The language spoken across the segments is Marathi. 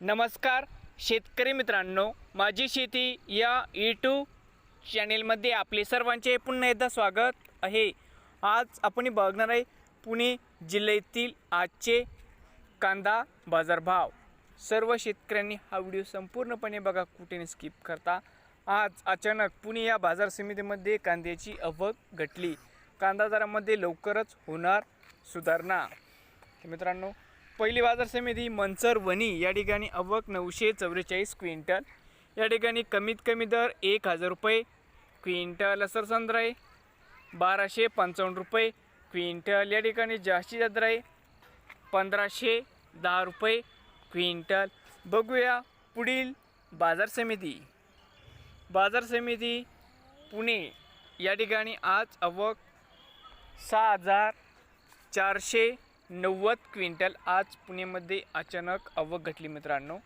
नमस्कार शेतकरी मित्रांनो माझी शेती या यूट्यूब चॅनेलमध्ये आपले सर्वांचे पुन्हा एकदा स्वागत आहे. आज आपण बघणार आहे पुणे जिल्ह्यातील आजचे कांदा बाजारभाव. सर्व शेतकऱ्यांनी हा व्हिडिओ संपूर्णपणे बघा कुठे स्किप करता. आज अचानक पुणे या बाजार समितीमध्ये कांद्याची आवक घटली. कांदा दरामध्ये लवकरच होणार सुधारणा. मित्रांनो पहिली बाजार समिती मनसर वणी या ठिकाणी अवक नऊशे चौवेचाळीस क्विंटल. या ठिकाणी कमीत कमी दर एक हजार रुपये क्विंटल सरसंद्र आहे बाराशे पंचावन्न रुपये क्विंटल या ठिकाणी जास्तीत जास्त आहे पंधराशे दहा रुपये क्विंटल. बघूया पुढील बाजार समिती. बाजार समिती पुणे या ठिकाणी आज अवक सहा हजार चारशे नव्वद क्विंटल आज पुणेमध्ये अचानक आवक घटली मित्रांनो.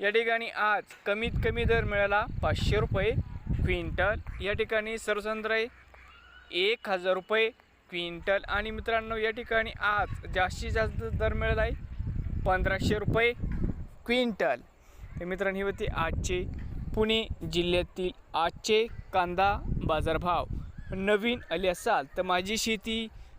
या ठिकाणी आज कमीत कमी दर मिळाला पाचशे रुपये क्विंटल. या ठिकाणी सर्वसंद्र आहे एक हजार रुपये क्विंटल. आणि मित्रांनो या ठिकाणी आज जास्तीत जास्त दर मिळाला आहे पंधराशे रुपये क्विंटल. तर मित्रांनो ही होती आजचे पुणे जिल्ह्यातील आजचे कांदा बाजारभाव. नवीन आले असाल तर माझी शेती